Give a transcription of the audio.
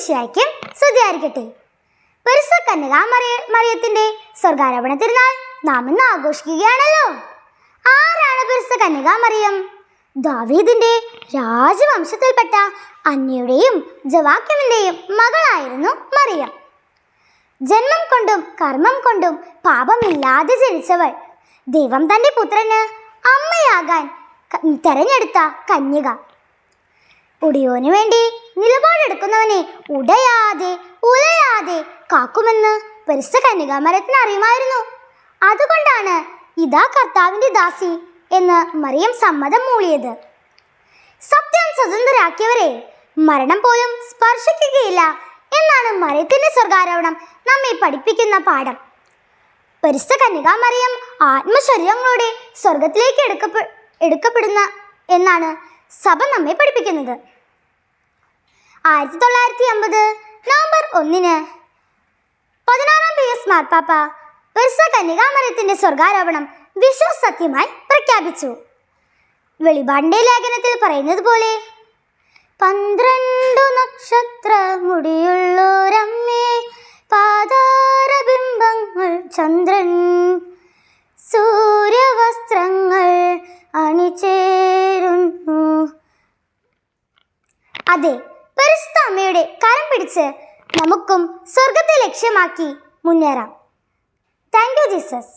ഈശ്വമിശിയായിരിക്കും സ്തുതിയായിരിക്കട്ടെ പരിശുദ്ധ കന്യകാ മറിയ മറിയത്തിന്റെ സ്വർഗാരോപണ തിരുനാൾ നാം ഇന്ന് ആഘോഷിക്കുകയാണല്ലോ. ആരാണ് പരിസ കന്യകാ മറിയം? ദാവീദിന്റെ രാജവംശത്തിൽപ്പെട്ട അന്യയുടെയും ജവാക്യമിന്റെയും മകളായിരുന്നു മറിയം. ജന്മം കൊണ്ടും കർമ്മം കൊണ്ടും പാപമില്ലാതെ ജനിച്ചവൾ. ദൈവം തന്റെ പുത്രന് അമ്മയാകാൻ തെരഞ്ഞെടുത്ത കന്യക. ഉടിയോന് വേണ്ടി നിലപാടെടുക്കുന്നവനെ ഉടയാതെ ഉലയാതെ കാക്കുമെന്ന് പരിസ്ഥ കന്യകാമരത്തിന് അറിയുമായിരുന്നു. അതുകൊണ്ടാണ് ഇതാ കർത്താവിന്റെ ദാസി എന്ന് മറിയം സമ്മതം മൂളിയത്. സത്യം സ്വതന്ത്രരാക്കിയവരെ മരണം പോലും സ്പർശിക്കുകയില്ല എന്നാണ് മറിയത്തിന്റെ സ്വർഗാരോപണം നമ്മെ പഠിപ്പിക്കുന്ന പാഠം. പരിസ്ഥ കന്യകാ മറിയം ആത്മശരീരങ്ങളോടെ സ്വർഗത്തിലേക്ക് എടുക്കപ്പെ എടുക്കപ്പെടുന്ന എന്നാണ് സഭ നമ്മെ പഠിപ്പിക്കുന്നത്. ആയിരത്തി തൊള്ളായിരത്തി അമ്പത് നവംബർ ഒന്നിന്. പതിനാറാം പി എസ് മാർപ്പാപ്പ വിശ്വകന്യകാമരത്തിന്റെ കന്യകാ മറിയത്തിന്റെ സ്വർഗാരോപണം വിശ്വസത്യമായി പ്രഖ്യാപിച്ചു. വെളിപാടിന്റെ ലേഖനത്തിൽ പറയുന്നത് പോലെ പന്ത്രണ്ടു നക്ഷത്ര മുടിയുള്ളോരമ്മേ പാതാരബിംബങ്ങൾ ചന്ദ്രൻ സൂര്യവസ്ത്രങ്ങൾ അണിചേരുന്നു. അതെ പരിശുദ്ധ അമ്മയുടെ കരം പിടിച്ച് നമുക്കും സ്വർഗത്തെ ലക്ഷ്യമാക്കി മുന്നേറാം. Thank you Jesus